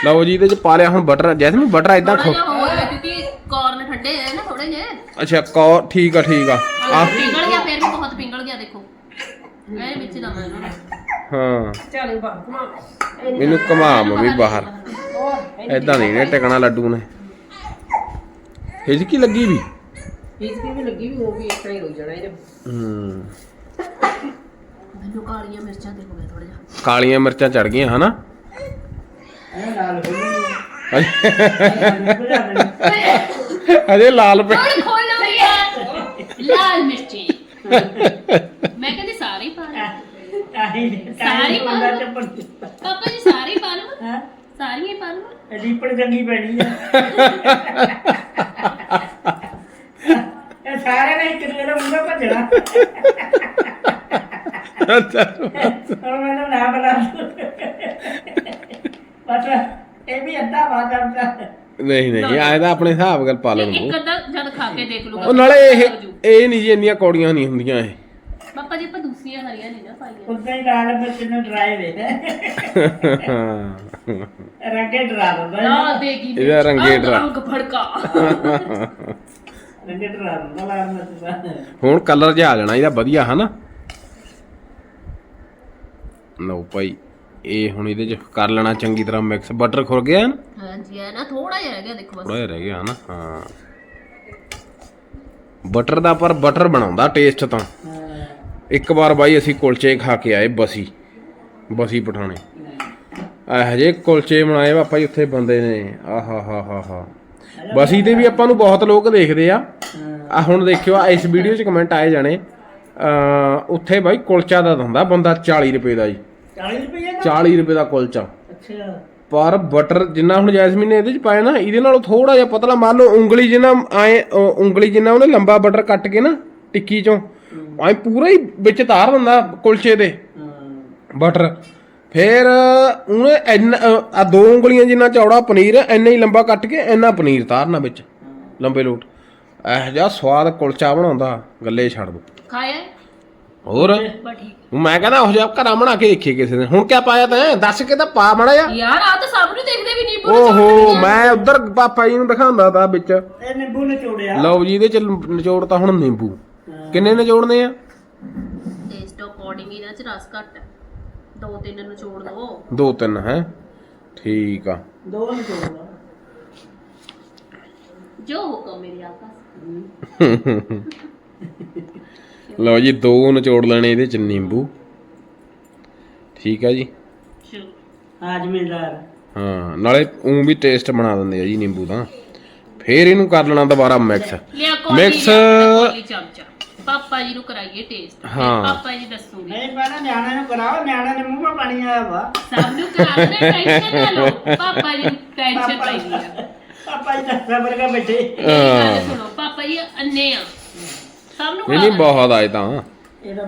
ਲਓ ਜੀ ਇਹਦੇ ਚ ਪਾ ਲਿਆ ਹੁਣ ਬਟਰ ਜੈਸਮੀਨ ਬਟਰ ਇਦਾਂ ਖੋ ਕਿਉਂਕਿ ਕਾਰਨ ਠੰਡੇ ਨਾ ਥੋੜੇ ਅੱਛਾ ਕੋ ਠੀਕ ਆ ਠੀਕ ਆ। ਆ। ਪਿੰਗਲ ਗਿਆ ਫਿਰ ਵੀ ਬਹੁਤ ਪਿੰਗਲ ਗਿਆ ਦੇਖੋ। ਵਿੱਚ ਦਾ ਮੈਂ ਇਹਨਾਂ। ਨੂੰ ਹਾਂ। ਚੱਲ ਬਾਹਰ ਘੁਮਾ। ਮੈਨੂੰ ਘਮਾ ਮੰਮੀ ਬਾਹਰ। ਹੋਰ ਐਦਾਂ ਨਹੀਂ ਨੇ ਟਿਕਣਾ ਲੱਡੂ ਨੇ। ਹਿਜਕੀ ਲੱਗੀ ਵੀ? ਇਸ ਕੀ ਵੀ ਲੱਗੀ ਵੀ ਉਹ ਵੀ ਇਸ ਤਰ੍ਹਾਂ ਹੀ ਰੋਈ ਜਾਣਾ ਇਹਨੇ ਹੂੰ। ਮੈਨੂੰ ਕਾਲੀਆਂ ਮਿਰਚਾਂ ਦੇ ਹੋ ਗਿਆ ਥੋੜਾ ਜਿਹਾ। ਕਾਲੀਆਂ ਮਿਰਚਾਂ ਚੜ ਗਈਆਂ ਹਨਾ? ਇਹ ਲਾਲ ਹੋ ਗਈ ਅਜੇ ਲਾਲ ਪੈ ਹੁਣ ਖੋਲੋ ਯਾਰ ਲਾਲ ਮਿਰਚੀ। ਮੈਂ ਕਹਿੰਦੀ ਸਾਰੇ ਪਾ ਲਓ। ਆਹੀ ਸਾਰੀ ਬੰਦਾ ਪਾ- ਚੱਪਲ ਪਾਪਾ ਜੀ ਸਾਰੇ ਪਾ ਲਓ। ਹਾਂ? ਸਾਰੀਆਂ ਹੀ ਪਾ ਲਓ। ਰੀਪੜ ਚੰਗੀ ਪੈਣੀ ਆ। ਇਹ ਸਾਰੇ ਨੇ ਇੱਕ ਦੂਜੇ ਦਾ ਮੁੰਡਾ ਭੱਜਣਾ। ਹੁਣ ਮੈਨੂੰ ਨਾ ਬਣਾ ਪਤਾ ਇਹ ਵੀ ਅੱਧਾ ਵਾਦਾ ਨਹੀਂ ਨਹੀਂ ਆਏ ਤਾਂ ਆਪਣੇ ਹਿਸਾਬ ਗੱਲ ਪਾ ਲੈਣ ਇੱਕ ਅੱਧਾ ਜਦ ਖਾ ਕੇ ਦੇਖ ਲੂਗਾ ਉਹ ਨਾਲੇ ਇਹ ਇਹ ਨਹੀਂ ਜੀ ਇੰਨੀਆਂ ਕੌੜੀਆਂ ਨਹੀਂ ਹੁੰਦੀਆਂ ਇਹ। ਪਾਪਾ ਜੀ ਆਪਾਂ ਦੂਸਰੀਆਂ ਹਰੀਆਂ ਨਹੀਂ ਨਾ ਪਾਈਆਂ। ਉਦਾਂ ਹੀ ਲਾਲ ਮਿਰਚ ਨੂੰ ਡਰਾਈ ਵੇ ਰੰਗੇ ਡਰਾ ਦਿੰਦਾ। ਨਾ ਦੇਗੀ ਇਹਦਾ ਰੰਗੇ ਡਰਾ। ਰੰਗ ਫੜਕਾ। ਡਰਾ ਦਿੰਦਾ ਹੁਣ ਕਲਰ ਜਿਹਾ ਆ ਜਾਣਾ ਇਹਦਾ ਵਧੀਆ ਹਨਾ। ਲਓ ਭਾਈ ਇਹ ਹੁਣ ਇਹਦੇ ਚ ਕਰ ਲੈਣਾ ਚੰਗੀ ਤਰ੍ਹਾਂ ਮਿਕਸ ਬਟਰ ਖੁਰ ਗਿਆ ਨਾ? ਹਾਂਜੀ ਆ ਨਾ ਥੋੜਾ ਜਿਹਾ ਰਹਿ ਗਿਆ ਦੇਖੋ ਬਸ। ਥੋੜਾ ਜਿਹਾ ਰਹਿ ਗਿਆ ਹਨਾ ਹਾਂ। ਬਟਰ ਦਾ ਪਰ ਬਟਰ ਬਣਾਉਂਦਾ ਟੇਸਟ ਤਾਂ। ਇੱਕ ਵਾਰ ਬਾਈ ਅਸੀਂ ਕੁਲਚੇ ਖਾ ਕੇ ਆਏ ਬਸੀ ਬਸੀ ਪਠਾਣੇ। ਇਹੋ ਜਿਹੇ ਕੁਲਚੇ ਬਣਾਏ ਪਾਪਾ ਜੀ ਉੱਥੇ ਬੰਦੇ ਨੇ ਆਹਾ ਹਾ ਹਾ ਹਾ। ਬਸੀ ਤੇ ਵੀ ਆਪਾਂ ਨੂੰ ਬਹੁਤ ਲੋਕ ਦੇਖਦੇ ਆ। ਆ ਹੁਣ ਦੇਖਿਓ ਆ ਇਸ ਵੀਡੀਓ 'ਚ ਕਮੈਂਟ ਆਏ ਜਾਣੇ। ਉੱਥੇ ਬਾਈ ਕੁਲਚਾ ਦਾ ਦਿੰਦਾ ਬੰਦਾ 40 ਰੁਪਏ ਦਾ ਜੀ। 40 ਰੁਪਏ ਦਾ? 40 ਰੁਪਏ ਦਾ ਕੁਲਚਾ। ਅੱਛਾ। ਪਰ ਬਟਰ ਜਿੰਨਾ ਹੁਣ ਜੈਸਮੀਨ ਨੇ ਇਹਦੇ 'ਚ ਪਾਇਆ ਨਾ ਇਹਦੇ ਨਾਲੋਂ ਥੋੜਾ ਜਿਹਾ ਪਤਲਾ ਮੰਨ ਲਓ ਉਂਗਲੀ ਜਿੰਨਾ ਆਏ ਅ, ਉਂਗਲੀ ਜਿੰਨਾ ਉਹਨੇ ਲੰਬਾ ਬਟਰ ਕੱਟ ਕੇ ਨਾ ਟਿੱਕੀ 'ਚੋਂ ਐ ਪੂਰਾ ਹੀ ਵਿੱਚ ਧਾਰ ਦਿੰਦਾ ਕੁਲਚੇ ਦੇ। ਬਟਰ ਫਿਰ ਉਹਨੇ ਇੰਨਾ ਆ ਦੋ ਉਂਗਲੀਆਂ ਜਿੰਨਾ ਚੌੜਾ ਪਨੀਰ ਹੈ, ਇੰਨਾ ਹੀ ਲੰਬਾ ਕੱਟ ਕੇ ਇੰਨਾ ਪਨੀਰ ਤਾਰਨਾ ਵਿੱਚ ਲੰਬੇ ਲੋਟ। ਇਹ ਜਿਹਾ ਸਵਾਦ ਕੁਲਚਾ ਬਣਾਉਂਦਾ ਗੱਲੇ ਛੱਡ ਦੋ। ਖਾਇਆ? ਹੋਰ? ਬਸ ਠੀਕ। ਮੈਂ ਕਹਿੰਦਾ ਉਹ ਜਿਹਾ ਘਰਾਂ ਬਣਾ ਕੇ ਦੇਖੀਏ ਕਿਸੇ ਦਿਨ। ਹੁਣ ਕਿਆ ਪਾਇਆ ਤੈਂ? ਦੱਸ ਕੇ ਤਾਂ ਪਾ ਮੜਾ ਜਾ। ਯਾਰ ਆ ਤਾਂ ਸਭ ਨੂੰ ਦੇਖਦੇ ਵੀ ਨਹੀਂ ਓਹੋ ਮੈਂ ਉਧਰ ਪਾਪਾ ਜੀ ਨੂੰ ਦਿਖਾਉਂਦਾ ਤਾ ਵਿੱਚ। ਇਹ ਨਿੰਬੂ ਨਿਚੋੜਿਆ ਲਓ ਜੀ ਇਹਦੇ ਚ ਨਿਚੋੜ ਤਾਂ ਹੁਣ ਨਿੰਬੂ। ਕਿੰਨੇ ਨਿਚੋੜਨੇ ਆ? ਟੇਸਟ ਅਕੋਰਡਿੰਗ ਇਹਨਾਂ ਚ ਰਸ ਘੱਟ ਹੈ ਦੋ ਤਿੰਨ ਨੂੰ ਛੋੜ ਦੋ। ਦੋ ਤਿੰਨ ਹੈ? ਠੀਕ ਆ। ਦੋ। ਨਿਚੋੜਿਆ ਜੋ ਹੁਕਮ ਮੇਰੇ ਆਕਾ ਲਓ ਜੀ ਦੋ ਨਿਚੋੜ ਲੈਣੇ ਇਹਦੇ ਚ ਨਿੰਬੂ। ਠੀਕ ਆ ਜੀ? ਹਾਜਮੇਦਾਰ। ਹਾਂ ਨਾਲੇ ਉਹ ਵੀ ਟੇਸਟ ਬਣਾ ਦਿੰਦੇ ਆ ਜੀ ਨਿੰਬੂ ਦਾ ਫੇਰ ਇਹਨੂੰ ਕਰ ਲੈਣਾ ਦੁਬਾਰਾ ਮਿਕਸ ਲਿਆ ਪਾਪਾ ਜੀ ਨੂੰ ਕਰਾਈਏ ਟੇਸਟ ਹਾਂ। ਪਾਪਾ ਜੀ ਦੱਸੂਗੇ। ਨਹੀਂ ਪਹਿਲਾਂ ਨਿਆਣੇ ਨੂੰ ਕਰਾਓ ਨਿਆਣੇ ਦੇ ਮੂੰਹ 'ਮਾ ਪਾਣੀ ਆਇਆ ਵਾ। ਸਭ ਨੂੰ ਕਰਾ ਟੈਨਸ਼ਨ ਨਾ ਲਓ। ਪਾਪਾ ਜੀ ਟੈਨਸ਼ਨ ਪਾਪਾ ਪਈ ਆ। ਪਾਪਾ ਜੀ ਦੱਸਿਆ ਵਰਗਾ ਬੈਠੇ। ਮੇਰੀ ਗੱਲ ਸੁਣੋ ਪਾਪਾ ਜੀ ਅੰਨੇ ਆ। ਸਭ ਨੂੰ ਨਹੀਂ ਨਹੀਂ ਖਵਾ ਬਹੁਤ ਆਏ ਤਾਂ। ਇਹਦਾ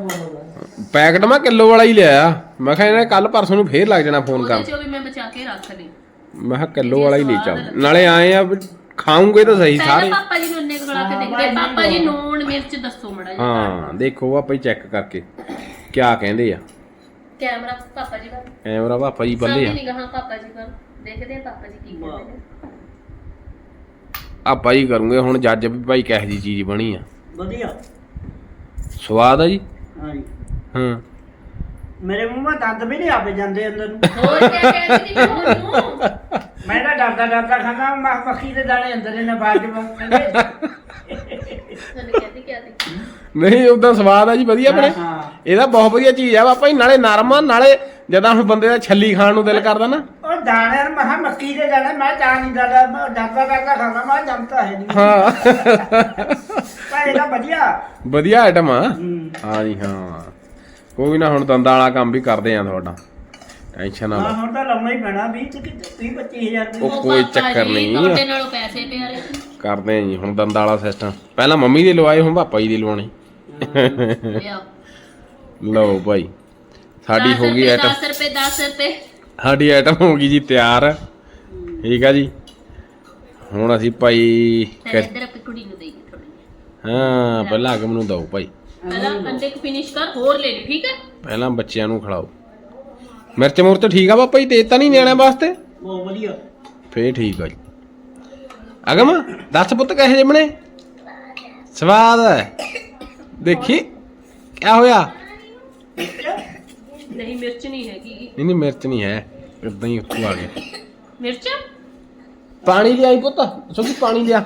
ਪੈਕਟ ਮੈਂ ਕਿਲੋ ਵਾਲਾ ਹੀ ਲਿਆ ਮੈਂ ਕਿਹਾ ਇਹਨੇ ਕੱਲ ਪਰਸੋਂ ਨੂੰ ਫੇਰ ਲੱਗ ਜਾਣਾ ਫੋਨ ਉਹਦੇ ਕਰਨ। ਚੋਂ ਵੀ ਮੈਂ ਬਚਾ ਕੇ ਰੱਖ ਲਈ ਮੈਂ ਕਿਹਾ ਕਿਲੋ ਵਾਲਾ ਹੀ ਲੈ ਚਾਉ ਨਾਲੇ ਆਏ ਆ ਵੀ ਖਾਉਂਗੇ ਤਾਂ ਸਹੀ ਸਾਰੇ। ਪਹਿਲਾਂ ਪਾਪਾ ਜੀ ਨੂੰ ਅੰਨੇ ਖਵਾ ਕੇ ਦੇਖਦੇ ਪਾਪਾ ਜੀ ਨੂਣ ਮਿਰਚ ਦੱਸੋ ਮੜਾ ਜੀ ਹਾਂ ਦੇਖੋ ਆਪਾਂ ਹੀ ਚੈੱਕ ਕਰਕੇ ਕਿਆ ਕਹਿੰਦੇ ਆ। ਕੈਮਰਾ ਪਾਪਾ ਜੀ ਵੱਲ ਕੈਮਰਾ ਪਾਪਾ ਜੀ ਬੱਲੇ ਆ। ਨਿਗਾਹਾਂ ਪਾਪਾ ਜੀ ਵੱਲ ਦੇਖਦੇ ਆ ਪਾਪਾ ਜੀ ਕੀ ਕਹਿੰਦੇ ਨੇ। ਆਪਾਂ ਹੀ ਕਰੂੰਗੇ ਹੁਣ ਜੱਜ ਵੀ ਭਾਈ ਕਿਹੋ ਜੀ ਚੀਜ਼ ਬਣੀ ਆ। ਵਧੀਆ। ਸਵਾਦ ਆ ਜੀ? ਹਾਂਜੀ। ਹਾਂ। ਮੇਰੇ ਮੂੰਹ 'ਮਾ ਦੰਦ ਵੀ ਨਹੀਂ ਆਪੇ ਜਾਂਦੇ ਅੰਦਰ ਨੂੰ। ਹੋਰ ਕੀ ਕਹਿੰਦੇ ਸੀ ਤੁਹਾਨੂੰ ਮੈਂ ਤਾਂ ਡਰਦਾ ਡਰਦਾ ਖਾਂਦਾ ਮੱਖ ਮੱਖੀ ਦੇ ਦਾਣੇ ਅੰਦਰ ਨੇ ਬਾਅਦ ਚ ਤੁਹਾਨੂੰ ਕਹਿੰਦੀ ਕਿਆ ਦੀ ਨਹੀਂ ਉਦਾਂ ਸਵਾਦ ਆ ਜੀ ਵਧੀਆ ਬਣੇ ਹਾਂ। ਇਹਦਾ ਬਹੁਤ ਵਧੀਆ ਚੀਜ਼ ਆ ਪਾਪਾ ਜੀ ਨਾਲੇ ਨਰਮ ਆ ਨਾਲੇ ਜਦਾਂ ਹੁਣ ਬੰਦੇ ਦਾ ਛੱਲੀ ਖਾਣ ਨੂੰ ਦਿਲ ਕਰਦਾ ਨਾ। ਉਹ ਦਾਣੇ ਨੂੰ ਮਹਾ ਮੱਕੀ ਦੇ ਦਾਣੇ ਮੈਂ ਤਾਂ ਨਹੀਂ ਡਰਦਾ ਮੈਂ ਡਰਦਾ ਡਰਦਾ ਖਾਂਦਾ ਮੈਂ ਜੰਮਤਾ ਹੈ ਨਹੀਂ। ਹਾਂ। ਪਰ ਇਹਦਾ ਵਧੀਆ। ਵਧੀਆ ਆਈਟਮ ਆ। ਹੂੰ। ਹਾਂ ਜੀ ਹਾਂ। ਕੋਈ ਨਾ ਹੁਣ ਦੰਦਾਂ ਵਾਲਾ ਕੰਮ ਵੀ ਕਰਦੇ ਆ ਤੁਹਾਡਾ। ਟੈਨਸ਼ਨ ਨਾ ਹਾਂ ਲਓ ਹੁਣ ਤਾਂ ਲਾਉਣਾ ਹੀ ਪੈਣਾ 20 ਤੇ 20 25000 ਉਹ ਦੀ। ਕੋਈ ਪਾਪਾ ਚੱਕਰ ਜੀ, ਨਹੀਂ। ਤੁਹਾਡੇ ਨਾਲੋਂ ਪੈਸੇ ਪਿਆਰੇ। ਕਰਦੇ ਆ ਜੀ ਹੁਣ ਦੰਦਾਂ ਵਾਲਾ ਸਿਸਟਮ ਪਹਿਲਾਂ ਮੰਮੀ ਦੇ ਲਵਾਏ ਹੁਣ ਪਾਪਾ ਜੀ ਦੇ ਲਵਾਉਣੇ। ਲਓ ਭਾਈ ਸਾਡੀ ਹੋ ਗਈ ਆਈਟਮ 10 ਰੁਪਏ 10 ਰੁਪਏ। ਸਾਡੀ ਆਈਟਮ ਹੋ ਗਈ ਜੀ ਤਿਆਰ। ਠੀਕ ਆ ਜੀ। ਹੁਣ ਅਸੀਂ ਭਾਈ ਇੱਧਰ ਆਪਣੀ ਕੁੜੀ ਨੂੰ ਦੇਈਏ ਥੋੜੀ ਹਾਂ ਪਹਿਲਾਂ ਅਗਮ ਨੂੰ ਦਿਓ ਭਾਈ। ਪਹਿਲਾਂ ਅੰਡੇ ਕੁ ਫਿਨਿਸ਼ ਕਰ ਹੋਰ ਲੈ ਲਈ ਠੀਕ ਹੈ ਪਹਿਲਾਂ ਬੱਚਿਆਂ ਨੂੰ ਖਿਲਾਓ। ਮਿਰਚ ਮੁਰਚ ਠੀਕ ਆ ਪਾਪਾ ਜੀ ਤੇਜ਼ ਤਾਂ ਨਹੀਂ ਨਿਆਣਿਆਂ ਵਾਸਤੇ? ਬਹੁਤ ਵਧੀਆ। ਫੇਰ ਠੀਕ ਆ ਜੀ। ਅਗਮ ਦੱਸ ਪੁੱਤ ਕਹੇ ਜੇ ਬਣੇ? ਸਵਾਦ ਹੈ ਦੇਖੀ ਕਿਆ ਹੋਇਆ? ਨਹੀਂ ਮਿਰਚ ਨਹੀਂ ਹੈਗੀ। ਨਹੀਂ ਨਹੀਂ ਮਿਰਚ ਨਹੀਂ ਹੈ। ਇਦਾਂ ਹੀ ਉੱਤੋਂ ਆ ਗਏ ਮਿਰਚ? ਪਾਣੀ ਲਿਆਈ ਪੁੱਤ। ਸੁਖੀ ਪਾਣੀ ਲਿਆ।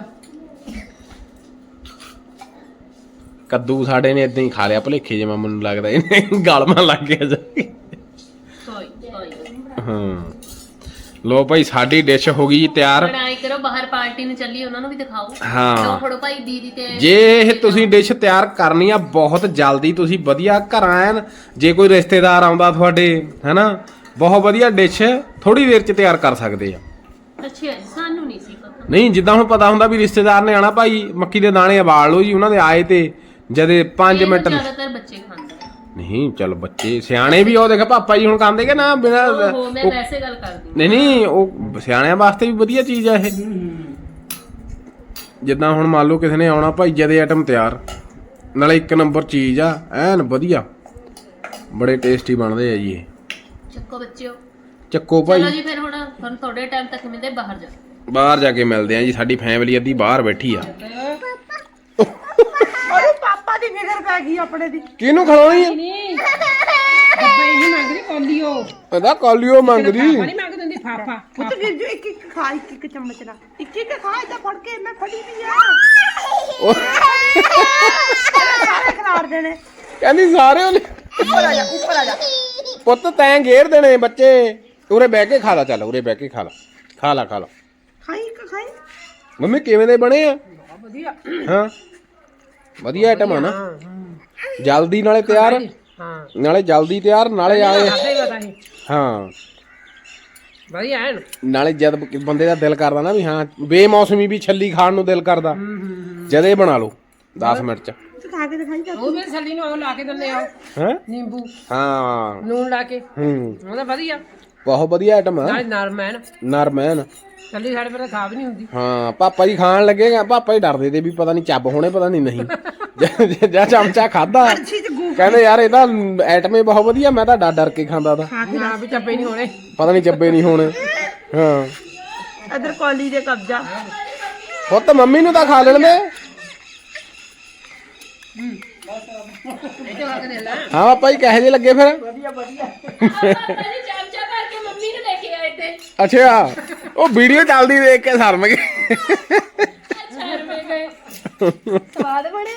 ਕੱਦੂ ਸਾਡੇ ਨੇ ਇਦਾਂ ਹੀ ਖਾ ਲਿਆ ਭਲੇਖੇ ਜਿਵੇਂ ਮੈਨੂੰ ਲੱਗਦਾ ਇਹਨੇ ਗਲਮਾ ਲੱਗ ਗਿਆ ਜਾ ਕੇ। ਹਾਂ। ਲੋ ਭਾਈ ਸਾਡੀ ਡਿਸ਼ ਹੋ ਗਈ ਜੀ ਤਿਆਰ। ਬਣਾਈ ਕਰੋ ਬਾਹਰ ਪਾਰਟੀ ਨੂੰ ਚੱਲੀ ਉਹਨਾਂ ਨੂੰ ਵੀ ਦਿਖਾਓ। ਹਾਂ। ਲਓ ਫੜੋ ਭਾਈ ਦੀਦੀ ਤੇ ਜੇ ਇਹ ਤੁਸੀਂ ਡਿਸ਼ ਤਿਆਰ ਕਰਨੀ ਆ ਬਹੁਤ ਜਲਦੀ ਤੁਸੀਂ ਵਧੀਆ ਘਰਾਂ ਐਨ ਜੇ ਕੋਈ ਰਿਸ਼ਤੇਦਾਰ ਆਉਂਦਾ ਤੁਹਾਡੇ ਹੈਨਾ ਬਹੁਤ ਵਧੀਆ ਡਿਸ਼ ਥੋੜੀ ਦੇਰ ਚ ਤਿਆਰ ਕਰ ਸਕਦੇ ਆ। ਅੱਛਾ ਜੀ, ਸਾਨੂੰ ਨਹੀਂ ਸੀ ਪਤਾ। ਨਹੀਂ ਜਿੱਦਾਂ ਹੁਣ ਪਤਾ ਹੁੰਦਾ ਵੀ ਰਿਸ਼ਤੇਦਾਰ ਨੇ ਆਣਾ ਭਾਈ ਮੱਕੀ ਦੇ ਦਾਣੇ ਉਬਾਲ ਲਓ ਜੀ ਉਹਨਾਂ ਦੇ ਆਏ ਤੇ ਜਦੇ 5 ਇਹਨੂੰ ਮਿੰਟ ਜ਼ਿਆਦਾਤਰ ਬੱਚੇ ਖਾਂਦੇ। ਨਹੀਂ ਚਲ ਬੱਚੇ ਸਿਆਣੇ ਵੀ ਉਹ ਦੇਖ ਪਾਪਾ ਜੀ ਹੁਣ ਖਾਂਦੇ ਕਿ ਨਾ ਬਿਨਾ ਮੈਂ ਵੈਸੇ ਗੱਲ ਕਰਦੀ ਨਹੀਂ ਨਹੀਂ ਉਹ ਸਿਆਣਿਆਂ ਵਾਸਤੇ ਵੀ ਵਧੀਆ ਚੀਜ਼ ਆ ਇਹ। ਜਿੱਦਾਂ ਹੁਣ ਮੰਨ ਲਓ ਕਿਸੇ ਨੇ ਆਉਣਾ ਭਾਈ ਜਦੇ ਆਈਟਮ ਤਿਆਰ ਨਾਲੇ ਇੱਕ ਨੰਬਰ ਚੀਜ਼ ਆ ਐਨ ਵਧੀਆ। ਬੜੇ ਟੇਸਟੀ ਬਣਦੇ ਆ ਜੀ ਇਹ। ਚੱਕੋ ਬੱਚਿਓ। ਚੱਕੋ ਚਲੋ ਭਾਈ ਜੀ ਫਿਰ ਹੁਣ ਤੁਹਾਨੂੰ ਥੋੜੇ ਟਾਈਮ ਤੱਕ ਮਿਲਦੇ ਬਾਹਰ ਜਾ ਬਾਹਰ ਜਾ ਕੇ ਮਿਲਦੇ ਆ ਜੀ ਸਾਡੀ ਫੈਮਿਲੀ ਅੱਧੀ ਬਾਹਰ ਬੈਠੀ ਆ। ਅਰੇ ਪਾਪਾ ਦੀ ਫਿਕਰ ਪੈ ਗਈ ਆਪਣੇ ਦੀ। ਕਿਹਨੂੰ ਖਿਲਾਉਣੀ ਆ? ਨਹੀਂ ਡੱਬਾ ਇਹ ਮੰਗ ਰਹੀ ਕੋਲੀਓ। ਇਹਦਾ ਕਾਲੀਓ ਮੰਗਦੀ। ਨਹੀਂ ਮੰਗ ਦਿੰਦੀ ਫਾਫਾ। ਪੁੱਤ ਵੀਰ ਜੋ ਇੱਕ ਇੱਕ ਖਾ ਇੱਕ ਇੱਕ ਚਮਚ ਨਾਲ। ਇੱਕ ਇੱਕ ਖਾ ਇਦਾਂ ਫੜ ਕੇ ਮੈਂ ਫੜੀ ਵੀ ਆ। ਉਹ ਸਾਰੇ ਖਿਲਾਰ ਦੇਣੇ। ਕਹਿੰਦੀ ਸਾਰੇ ਉਹਨੇ ਉੱਪਰ ਆ ਜਾ ਉੱਪਰ ਆ ਜਾ। ਪੁੱਤ ਤੈਂ ਘੇਰ ਦੇਣੇ ਬੱਚੇ। ਉਰੇ ਬਹਿ ਕੇ ਖਾ ਲਾ ਚੱਲ ਉਰੇ ਬਹਿ ਕੇ ਖਾ ਲਾ। ਖਾ ਲਾ ਖਾ ਲਾ। ਖਾਈ ਇੱਕ ਖਾਈ। ਮੰਮੀ ਕਿਵੇਂ ਦੇ ਬਣੇ ਆ? ਵਧੀਆ। ਹਾਂ। ਵਧੀਆ ਆਈਟਮ ਆ ਨਾ। ਜਲਦੀ ਨਾਲੇ ਤਿਆਰ। ਹਾਂ ਨਾਲੇ ਜਲਦੀ ਤਿਆਰ ਨਾਲੇ ਆਏ। ਪਤਾ ਹਾਂ। ਵਧੀਆ ਹੈ ਨਾਲੇ ਜਦ ਬੰਦੇ ਦਾ ਦਿਲ ਕਰਦਾ ਨਾ ਵੀ ਹਾਂ ਬੇਮੌਸਮੀ ਵੀ ਛੱਲੀ ਖਾਣ ਨੂੰ ਦਿਲ ਕਰਦਾ। ਜਦੇ ਬਣਾ ਲਓ 10 ਮਿੰਟ ਚ। ਤੂੰ ਖਾ ਕੇ ਦਿਖਾਈ ਜਾ ਉਹ ਵੀ ਸੱਲੀ ਨੂੰ ਉਹ ਲਾ ਕੇ ਦਿੰਦੇ ਆ ਹੈ? ਨਿੰਬੂ ਹਾਂ। ਲੂਣ ਲਾ ਕੇ। ਹੂੰ। ਉਹਦਾ ਵਧੀਆ। ਬਹੁਤ ਵਧੀਆ ਆਈਟਮ ਆ। ਨਾਲੇ ਨਰਮ ਹੈ ਨਾ ਨਰਮ ਐਨ। ਸੱਲੀ ਸਾਡੇ ਪਰ ਖਾ ਵੀ ਨਹੀਂ ਹੁੰਦੀ। ਹਾਂ ਪਾਪਾ ਜੀ ਖਾਣ ਲੱਗੇਗਾ ਪਾਪਾ ਜੀ ਡਰਦੇ ਤੇ ਵੀ ਪਤਾ ਨਹੀਂ ਚੱਬ ਹੋਣੇ ਪਤਾ ਨਹੀਂ ਨਹੀਂ। ਜਾਂ- ਜਾਂ ਚਮਚਾ ਖਾਦਾ ਕਹਿੰਦੇ ਯਾਰ ਇਹ ਤਾਂ ਆਈਟਮ ਹੀ ਬਹੁਤ ਵਧੀਆ ਮੈਂ ਤਾਂ ਡਰ ਡਰ ਕੇ ਖਾਂਦਾ ਤਾਂ। ਨਾ ਵੀ ਚੱਪੇ ਨਹੀਂ ਹੋਣੇ। ਪਤਾ ਨਹੀਂ ਚੱਬੇ ਨਹੀਂ ਹੋਣੇ। ਹਾਂ। ਇਧਰ ਕੌਲੀ ਦੇ ਕਬਜ਼ਾ। ਪੁੱਤ ਮੰਮੀ ਨੂੰ ਤਾਂ ਖਾ ਲੈਣ ਦੇ। ਦੇ ਹਾਂ ਪਾਪਾ ਜੀ ਕਹੇ ਜੇ ਲੱਗੇ ਫਿਰ? ਚਮਚਾ ਕਰਕੇ ਮੰਮੀ ਨੂੰ ਲੈ ਕੇ ਆਏ ਤੇ। ਅੱਛਾ ਉਹ ਵੀਡੀਓ ਚੱਲਦੀ ਦੇਖ ਕੇ ਸ਼ਰਮ ਗਏ। ਅੱਛਾ ਰੁਪਏ ਗਏ। ਸਵਾਦ ਬਣੇ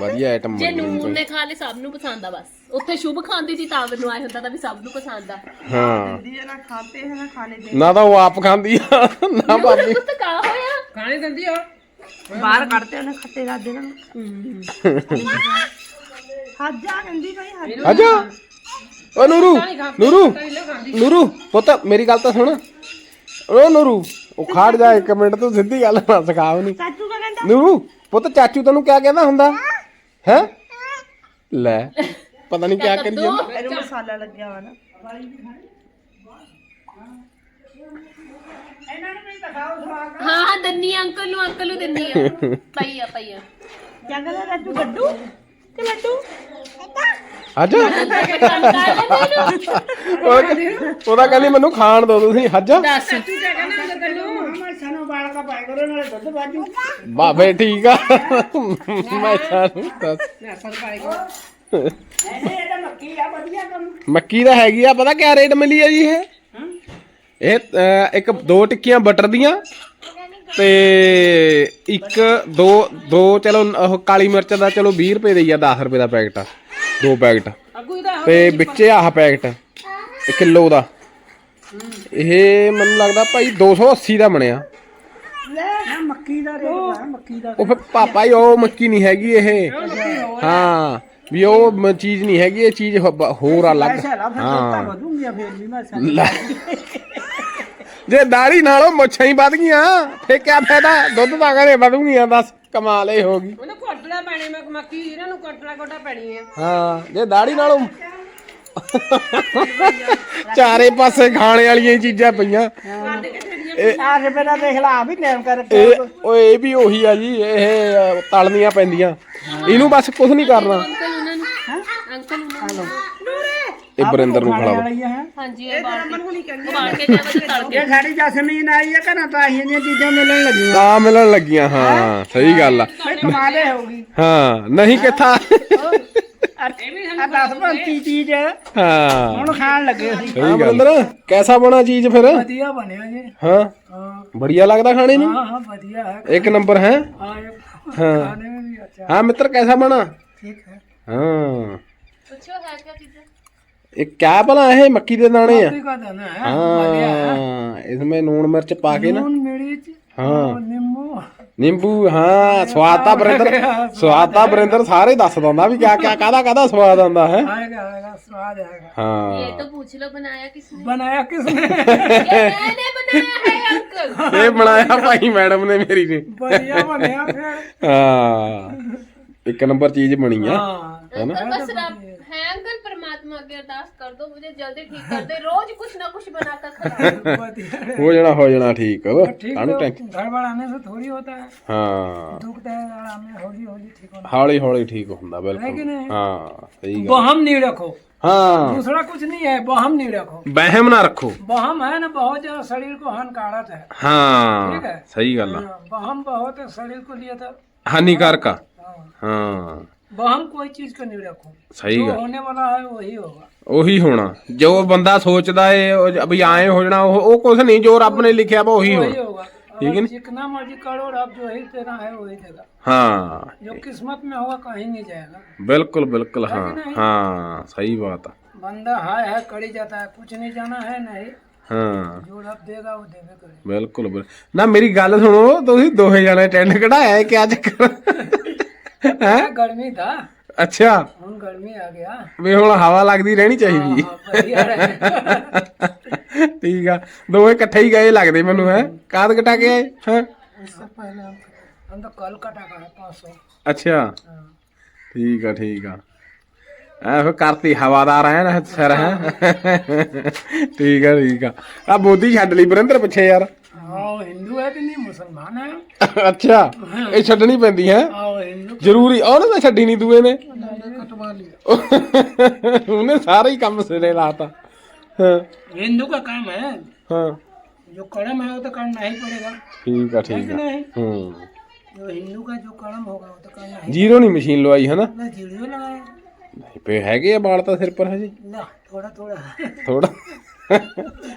ਵਧੀਆ ਆਈਟਮ ਜੇ ਨੂਰ ਨੇ ਖਾ ਲਏ ਸਭ ਨੂੰ ਪਸੰਦ ਆ ਬਸ। ਉੱਥੇ ਸ਼ੁਭ ਖਾਂਦੀ ਸੀ ਤਾਂ ਮੈਨੂੰ ਆਏ ਹੁੰਦਾ ਤਾਂ ਵੀ ਸਭ ਨੂੰ ਪਸੰਦ ਆ। ਹਾਂ। ਦੀ ਨਾ ਖਾਤੇ ਹੈ ਨਾ ਖਾਣੇ ਦੇ। ਨਾ ਤਾਂ ਉਹ ਆਪ ਖਾਂਦੀ ਆ ਨਾ ਭਾਬੀ। ਪੁੱਤ ਕਾ ਹੋਇਆ? ਖਾਣੇ ਦਿੰਦੀ ਹੋ ਬਾਹਰ ਕੱਢਤੇ ਉਹਨੇ ਖੱਤੇ ਰੱਖ ਦੇਣਾ ਹੱਜ ਜਾ ਕਹਿੰਦੀ ਭਾਈ ਹੱਜ। ਅੱਛਾ ਓ ਨੂਰੂ ਨੂਰੂ ਨੂਰੂ ਪੁੱਤ ਮੇਰੀ ਗੱਲ ਤਾਂ ਸੁਣ। ਓ ਨੂਰੂ ਉਹ ਖੜ ਜਾ ਇੱਕ ਮਿੰਟ ਤੂੰ ਸਿੱਧੀ ਗੱਲ ਨਾ ਸਿਖਾਵ ਨਹੀਂ ਚਾਚੂ ਕਾ ਕਹਿੰਦਾ? ਨੂਰੂ ਪੁੱਤ ਚਾਚੂ ਤੈਨੂੰ ਕਿਆ ਕਹਿੰਦਾ ਹੁੰਦਾ? ਹੈ? ਲੈ ਪਤਾ ਨਹੀਂ ਕਿਆ ਕਰੀ ਜਾਂਦਾ। ਇਹਨੂੰ ਮਸਾਲਾ ਲੱਗਿਆ ਵਾ ਨਾ। ਹਾਂ ਹਾਂ ਦੰਨੀ ਅੰਕਲ ਨੂੰ ਅੰਕਲ ਨੂੰ ਦਿੰਨੀ ਆ। ਪਈ ਆ ਪਈ ਆ। ਕਿਆ ਕਹਿੰਦਾ ਚਾਚੂ ਗੱਡੂ? ਲੱਡੂ? ਉਹਦਾ ਕਹਿੰਦੀ ਮੈਨੂੰ ਖਾਣ ਦਿਓ ਤੁਸੀਂ ਹੱਜ ਦੱਸ। ਤੂੰ ਕਿਆ ਕਹਿੰਦਾ ਹੁੰਦਾ ਤੈਨੂੰ। ਮੈਂ ਸਾਨੂੰ ਬਾਲ ਕਾ ਪਾਇਆ ਕਰੋ ਨਾਲੇ ਦੁੱਧ ਵਾਜੂ ਬਾਬੇ ਠੀਕ ਆ। ਮੈਂ ਸਾਨੂੰ ਦੱਸ। ਨਾ ਸਰ ਪਾਏਗਾ ਨਹੀਂ ਇਹ ਤਾਂ ਮੱਕੀ ਆ ਵਧੀਆ ਕੰਮ। ਮੱਕੀ ਦਾ ਹੈਗੀ ਆ ਪਤਾ ਕਿਆ ਰੇਟ ਮਿਲੀ ਆ ਜੀ ਇਹ? ਇੱਕ ਦੋ ਟਿੱਕੀਆਂ ਬਟਰ ਦੀਆਂ ਤੇ ਇੱਕ ਦੋ ਦੋ ਚਲੋ ਉਹ ਕਾਲੀ ਮਿਰਚ ਦਾ ਚਲੋ 20 ਰੁਪਏ ਦੀ ਆ 10 ਰੁਪਏ ਦਾ ਪੈਕਟ ਆ। ਦੋ ਪੈਕਟ। ਅੱਗੂ ਇਹਦਾ ਤੇ ਵਿੱਚੇ ਆਹ ਪੈਕਟ ਇੱਕ ਕਿਲੋ ਦਾ। ਇਹ ਮੈਨੂੰ ਲੱਗਦਾ ਭਾਈ 280 ਦਾ ਬਣਿਆ। ਨਾ ਮੱਕੀ ਦਾ ਰੇਟ ਹੈ ਮੱਕੀ ਦਾ ਉਹ ਫਿਰ ਪਾਪਾ ਹੀ ਉਹ ਮੱਕੀ ਨਹੀਂ ਹੈਗੀ ਇਹ। ਹਾਂ ਵੀ ਉਹ ਮ- ਚੀਜ਼ ਨਹੀਂ ਹੈਗੀ ਇਹ ਚੀਜ਼ ਹੋ- ਹੋਰ ਅਲੱਗ। ਐਸਾ ਲਾ ਫਿਰ ਤਾਂ ਹਾਂ ਵਧੂੰਗੀ ਫਿਰ ਵੀ ਮੈਂ ਸਾਨੂੰ ਲੈ। ਜੇ ਦਾੜੀ ਨਾਲੋਂ ਮੁੱਛਾਂ ਹੀ ਵੱਧ ਗਈਆਂ ਫੇ ਕਿਆ ਫਾਇਦਾ? ਦੁੱਧ ਤਾਂ ਕਰੇ ਵਧੂਗੀਆਂ ਦੱਸ ਕਮਾਲ ਹੀ ਹੋ ਗਈ। ਉਹਨੂੰ ਕੋਟਲਾ ਪੈਣੇ ਮੈਂ ਮੱਕੀ ਇਹਨਾਂ ਨੂੰ ਕੋਟਲਾ ਕੋਟਾ ਪੈਣੀ ਹੈ ਹਾਂ ਜੇ ਦਾੜੀ ਨਾਲੋਂ ਚਾਰੇ ਪਾਸੇ ਖਾਣੇ ਵਾਲੀਆਂ ਹੀ ਚੀਜ਼ਾਂ ਪਈਆਂ। ਚਾਰ ਰੁਪਏ ਦਾ ਦੇਖ ਲਾ ਆ ਵੀ ਨੇਮ ਕਰ ਇਹ ਓਏ ਇਹ ਵੀ ਉਹੀ ਆ ਜੀ ਇਹ ਅ, ਤਲਣੀਆਂ ਪੈਂਦੀਆਂ। ਇਹਨੂੰ ਬਸ ਕੁਝ ਨਹੀਂ ਕਰਨਾ। ਅੰਕਲ ਉਹਨਾਂ ਨੂੰ ਅੰਕਲ ਉਹਨਾਂ ਨੂੰ। ਇਹ ਬਰਿੰਦਰ ਨੂੰ ਖਿਲਾਓ ਹਾਂਜੀ ਇਹ ਬਾਲਟੀ ਬਾਲ ਕੇ ਆਈ ਹੈ ਘਰਾਂ ਤਾਂ ਆਹੀ ਜਿਹੀਆਂ ਚੀਜ਼ਾਂ ਮਿਲਣ ਲੱਗੀਆਂ। ਤਾਂ ਮਿਲਣ ਲੱਗੀਆਂ ਹਾਂ ਸਹੀ ਗੱਲ ਆ। ਹਾਂ ਨਹੀਂ ਕਿਥਾ? ਆ। ਕੈਸਾ ਬਣਾ ਚੀਜ਼ ਫਿਰ? ਵਧੀਆ ਹਾਂ। ਬੜੀਆ ਲੱਗਦਾ ਖਾਣੇ ਨੂੰ? ਇੱਕ ਨੰਬਰ ਹੈ? ਹਾਂ ਮਿੱਤਰ ਕੈਸਾ ਬਣਾ? ਠੀਕ ਹੈ। ਹਾਂ। ਪੁੱਛੋ ਹੈ ਕਿਆ ਇਹ ਕਿਆ ਭਲਾ ਇਹ ਮੱਕੀ ਦੇ ਦਾਣੇ ਆ? मक्के का ਨੂਣ ਮਿਰਚ ਪਾ ਕੇ ਨਾ। लून ਨਿੰਬੂ। ਹਾਂ ਸਵਾਦ ਬਰਿੰਦਰ ਸਵਾਦ ਬਰਿੰਦਰ ਸਾਰੇ ਦੱਸ ਦਿੰਦਾ ਵੀ ਕਿਆ ਕਿਆ ਕਾਦਾ ਕਾਦਾ ਸਵਾਦ ਆਉਂਦਾ ਹੈ? ਹਾਂ। तो पूछ लो बनाया किसने बनाया किसने ये मैंने बनाया ਇਹ ਬਣਾਇਆ ਭਾਈ ਮੈਡਮ ਨੇ ਮੇਰੀ ਨੇ। बढ़िया बनाया फिर ਹਾਂ। ਇੱਕ ਨੰਬਰ ਚੀਜ਼ ਬਣੀ ਆ हाँ अंकल बस रब है अंकल परमात्मा की अरदास कर दो मुझे जल्दी ठीक कर दे रोज कुछ ना कुछ बनाकर खिलाओ बढ़िया है। ਹੋ ਜਾਣਾ ਹੋ ਜਾਣਾ ਠੀਕ ठीक ਕਾਹਨੂੰ तो ਟੈਂਸ਼ਨ गड़बड़ आने से थोड़ी होता है ਹਾਂ दुखता है गड़बड़ में हौली हौली ठीक होना ਹੌਲੀ ਹੌਲੀ ਠੀਕ ਹੁੰਦਾ है कि ਬਿਲਕੁਲ नहीं? ਹਾਂ ਸਹੀ ਗੱਲ बहम नहीं रखो ਹਾਂ दूसरा कुछ नहीं है बहम नहीं रखो ਵਹਿਮ ना ਰੱਖੋ बहम है ना बहुत ज्यादा शरीर को हानिकारक है ठीक ਹਾਂ है। ਸਹੀ ਗੱਲ ਆ हाँ, बहम बहुत शरीर को लिए तो ਹਾਨੀਕਾਰਕ ਆ हाँ वो हम कोई चीज को नहीं रखो सही जो गल होने वाला है वही होगा ਉਹੀ ਹੋਣਾ ਜੋ ਬੰਦਾ ਸੋਚਦਾ ਏ ਉਹ ਵੀ ਐਂ ਹੋ ਜਾਣਾ ਉਹ ਉਹ ਕੁਝ ਨਹੀਂ ਜੋ ਰੱਬ ਨੇ ਲਿਖਿਆ ਵਾ ਉਹੀ वही ਹੋਣਾ होगा ठीक है ना? अगर जितना मर्जी करो रब जो ही तेरा है वही तेरा ਹਾਂ जो किस्मत में होगा कहीं नहीं जाएगा ਬਿਲਕੁਲ ਬਿਲਕੁਲ ਹਾਂ ਹਾਂ ਸਹੀ ਬਾਤ ਆ बंदा हाय है करी जाता है कुछ नहीं जाना है नहीं ਹਾਂ जो रब देगा वो देवे करे ਬਿਲਕੁਲ ਬਿਲ- ਨਾ ਮੇਰੀ ਗੱਲ ਸੁਣੋ ਤੁਸੀਂ ਦੋਹੇ ਜਾਣੇ ਟੈਂਡ ਕਢਾਇਆ ਹੈ ਕਿਆ ਚੱਕਰ ਹੈ? ਗਰਮੀ ਦਾ। ਅੱਛਾ। ਹੁਣ ਗਰਮੀ ਆ ਗਿਆ। ਵੀ ਹੁਣ ਹਵਾ ਲੱਗਦੀ ਰਹਿਣੀ ਚਾਹੀਦੀ। ਠੀਕ ਆ। ਦੋਵੇਂ ਇਕੱਠੇ ਹੀ ਗਏ ਲੱਗਦੇ ਮੈਨੂੰ ਹੈ? ਕਾਦ ਘਟਾ ਕੇ ਆਏ ਹਾਂ? ਅੱਛਾ। ਠੀਕ ਆ ਠੀਕ ਆ। ਐ ਫਿਰ ਕਰਤੀ ਹਵਾਦਾਰ ਹੈ ਨਾ ਸਰ ਹੈ? ਠੀਕ ਆ ਠੀਕ ਆ। ਆ ਬੋਧੀ ਛੱਡ ਲਈ ਬਰਿੰਦਰ ਪਿੱਛੇ ਯਾਰ। ਆਹ ਹਿੰਦੂ ਹੈ ਤੇ ਨਹੀਂ ਮੁਸਲਮਾਨ ਹੈ? ਅੱਛਾ। ਇਹ ਛੱਡਣੀ ਪੈਂਦੀ ਹੈ? ਆਹ ਜ਼ਰੂਰੀ ਉਹਨੇ ਤਾਂ ਛੱਡੀ ਨਹੀਂ ਦੂਏ ਨੇ कटवा लिया ਉਹਨੇ ਸਾਰਾ ਹੀ ਕੰਮ ਸਿਰੇ ਲਾਤਾ ਹਾਂ हिंदू का काम है ਹਾਂ जो कर्म है वो तो करना ही पड़ेगा ਠੀਕ ਆ है ਠੀਕ कि ਆ नहीं ਹੂੰ जो हिंदू का जो कर्म होगा वो तो करना ही ਜੀਰੋ ਨਹੀਂ ਮਸ਼ੀਨ ਲਵਾਈ ਹੈ ਨਾ ना जीरो लगाए ਨਹੀਂ ਪਏ ਹੈਗੇ ਆ ਵਾਲ ਤਾਂ ਸਿਰ ਪਰ ਹਜੇ ना थोड़ा थोड़ा ਥੋੜਾ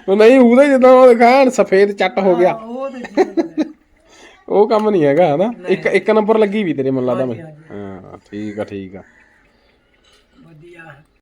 ਉਹ ਨਹੀਂ ਉਹਦੇ ਜਦੋਂ ਉਹ ਦਿਖਾਣ ਸਫੇਦ ਚੱਟ ਹੋ ਗਿਆ हाँ, वो तो जीरो लगाए। ਉਹ ਕੰਮ ਨਹੀਂ ਹੈਗਾ ਹਨਾ? ਇੱਕ ਇੱਕ ਨੰਬਰ ਲੱਗੀ ਵੀ ਤੇਰੇ ਮੱਲਾ ਦਾ ਮੈਂ। ਹਾਂ ਠੀਕ ਆ ਠੀਕ ਆ।